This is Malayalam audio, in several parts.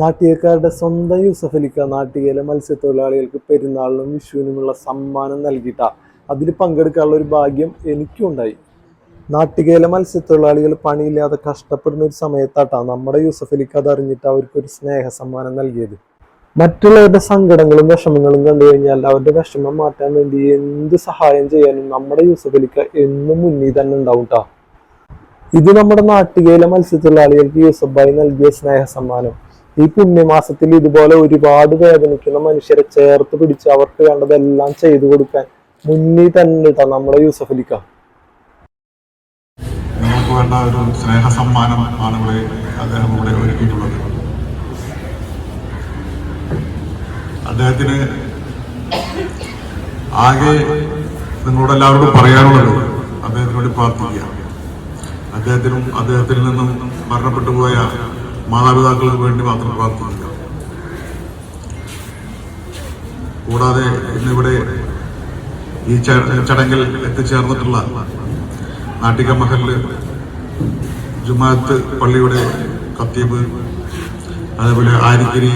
നാട്ടികക്കാരുടെ സ്വന്തം യൂസഫ് അലിക്ക നാട്ടികയിലെ മത്സ്യത്തൊഴിലാളികൾക്ക് പെരുന്നാളിനും വിഷുവിനുമുള്ള സമ്മാനം നൽകിയിട്ട. അതിൽ പങ്കെടുക്കാനുള്ള ഒരു ഭാഗ്യം എനിക്കും ഉണ്ടായി. നാട്ടികയിലെ മത്സ്യത്തൊഴിലാളികൾ പണിയില്ലാതെ കഷ്ടപ്പെടുന്ന ഒരു സമയത്താട്ടാ നമ്മുടെ യൂസഫ് അലിക്ക അത് അറിഞ്ഞിട്ട് അവർക്കൊരു സ്നേഹ സമ്മാനം നൽകിയത്. മറ്റുള്ളവരുടെ സങ്കടങ്ങളും വിഷമങ്ങളും കണ്ടു കഴിഞ്ഞാൽ അവരുടെ വിഷമം മാറ്റാൻ വേണ്ടി എന്ത് സഹായം ചെയ്യാനും നമ്മുടെ യൂസഫ് അലിക്ക എന്നും മുന്നിൽ തന്നെ ഉണ്ടാവും കേട്ടോ ഇത് നമ്മുടെ നാട്ടികയിലെ മത്സ്യത്തൊഴിലാളികൾക്ക് യൂസഫ് ഭായി നൽകിയ സ്നേഹ സമ്മാനം. ഈ പുണ്യമാസത്തിൽ ഇതുപോലെ ഒരുപാട് വേദനിക്കുന്ന മനുഷ്യരെ ചേർത്ത് പിടിച്ച് അവർക്ക് വേണ്ടതെല്ലാം ചെയ്തു കൊടുക്കാൻ മുന്നിൽ തന്നെ ട്ടാ നമ്മുടെ യൂസഫ് നിങ്ങൾക്ക് വേണ്ട ഒരു സ്നേഹ സമ്മാനം ആണ് ഇവിടെ അദ്ദേഹം ഇവിടെ ഒരുക്കിയിട്ടുള്ളത്. അദ്ദേഹത്തിന് ആകെ നിങ്ങളോട് എല്ലാവരോടും പറയാനുള്ളത് അദ്ദേഹത്തിനോട് പ്രാർത്ഥിക്കുക. അദ്ദേഹത്തിനും അദ്ദേഹത്തിൽ നിന്നും മരണപ്പെട്ടു പോയ മാതാപിതാക്കൾക്ക് വേണ്ടി മാത്രം പ്രാർത്ഥിക്കുക. കൂടാതെ ഇന്നിവിടെ ഈ ചടങ്ങിൽ എത്തിച്ചേർന്നിട്ടുള്ള നാട്ടിക മഹലിൽ ജുമാഅത്ത് പള്ളിയുടെ കത്തീബ് അതേപോലെ ആരിക്കിരി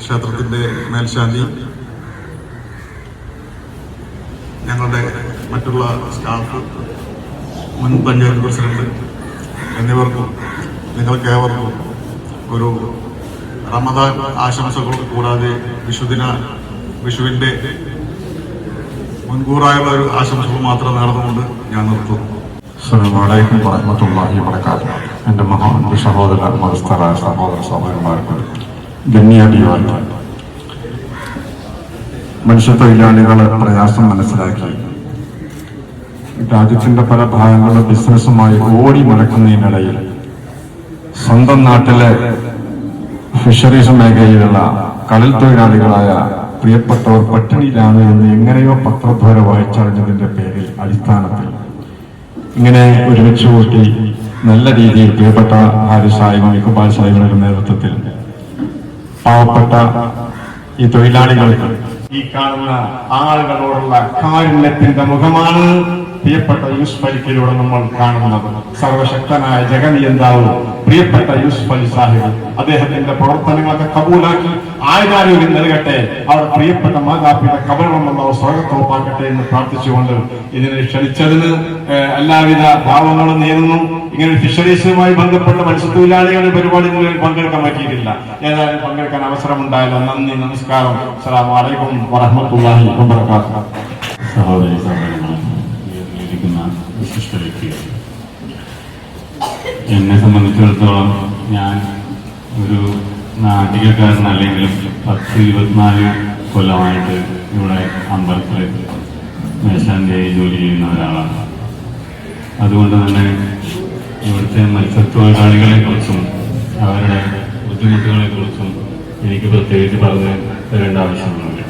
ക്ഷേത്രത്തിന്റെ മേൽശാന്തി ഞങ്ങളുടെ മറ്റുള്ള സ്റ്റാഫ് മുൻ പഞ്ചായത്ത് പ്രസിഡന്റ് എന്നിവർക്കും നിങ്ങൾക്ക് ഏവർക്കും ഒരു റമദാൻ ആശംസകളും കൂടാതെ വിഷുദിന വിഷുവിന്റെ മുൻകൂറായുള്ള ഒരു ആശംസകൾ മാത്രം നേർന്നുകൊണ്ട് ഞാൻ നിർത്തുന്നു. അസ്സലാമലൈക്കും വറഹമത്തല്ലാഹി വബറകാതുഹു. എന്റെ മഹാന്റെ സഹോദര മതസ്ഥരായ സഹോദര സഹോദരന്മാർക്ക് മനുഷ്യ മനുഷ്യത്തൊഴിലാളികളെ പ്രയാസം മനസ്സിലാക്കി. രാജ്യത്തിന്റെ പല ഭാഗങ്ങളിലും ബിസിനസ്സുമായി ഓടി നടക്കുന്നതിനിടയിൽ സ്വന്തം നാട്ടിലെ ഫിഷറീസ് മേഖലയിലുള്ള കടൽ തൊഴിലാളികളായ പ്രിയപ്പെട്ടവർ പട്ടിണിയിലാണ് എന്ന് എങ്ങനെയോ പത്രദ്വാര വായിച്ചറിഞ്ഞതിന്റെ പേരിൽ അടിസ്ഥാനത്തിൽ ഇങ്ങനെ ഒരുമിച്ച് കൂട്ടി നല്ല രീതിയിൽ പ്രിയപ്പെട്ട ഹാരി സാഹിബും ഇക്കുബാൽ സാഹിബിന്റെ നേതൃത്വത്തിൽ പാവപ്പെട്ട ഈ തൊഴിലാളികൾക്ക് ഈ കാണുന്ന ആളുകളോടുള്ള കാരുണ്യത്തിന്റെ മുഖമാണ് പ്രിയപ്പെട്ട യൂസ് അലിക്കിലൂടെ നമ്മൾ കാണുന്നത്. സർവശക്തനായ ജഗനിയന്താവ് പ്രിയപ്പെട്ട യൂസ് അലി സാഹിബ്. അദ്ദേഹത്തിന്റെ പ്രവർത്തനങ്ങളൊക്കെ കബൂലാക്കി ആയുരാരോഗ്യം നൽകട്ടെ അവർ പ്രിയപ്പെട്ട മാതാപിത കബറമെന്നുള്ള സ്വാഗതമാക്കട്ടെ എന്ന് പ്രാർത്ഥിച്ചുകൊണ്ട് ഇതിനെ ക്ഷണിച്ചതിന് എല്ലാവിധ ഭാവങ്ങളും നേരുന്നു. ഇങ്ങനെ ഫിഷറീസുമായി ബന്ധപ്പെട്ട മത്സ്യത്തൊഴിലാളികളുടെ പരിപാടികളിൽ പങ്കെടുക്കാൻ പറ്റിയിട്ടില്ല. ഏതായാലും പങ്കെടുക്കാൻ അവസരമുണ്ടായല്ലോ. നന്ദി നമസ്കാരം. അസ്സലാമു അലൈക്കും വറഹ്മത്തുള്ളാഹി വ്യക്തികൾ. എന്നെ സംബന്ധിച്ചിടത്തോളം ഞാൻ ഒരു നാട്ടികക്കാരനല്ലെങ്കിലും പത്ത് ഇരുപത്തിനാല് കൊല്ലമായിട്ട് ഇവിടെ അമ്പലത്തിൽ മേശാന്തിയായി ജോലി ചെയ്യുന്ന ഒരാളാണ്. അതുകൊണ്ട് തന്നെ ഇവിടുത്തെ മത്സ്യത്തൊഴിലാളികളെ കുറിച്ചും അവരുടെ ബുദ്ധിമുട്ടുകളെ കുറിച്ചും എനിക്ക് പ്രത്യേകിച്ച് പറഞ്ഞ് തരേണ്ട ആവശ്യമൊന്നുമില്ല.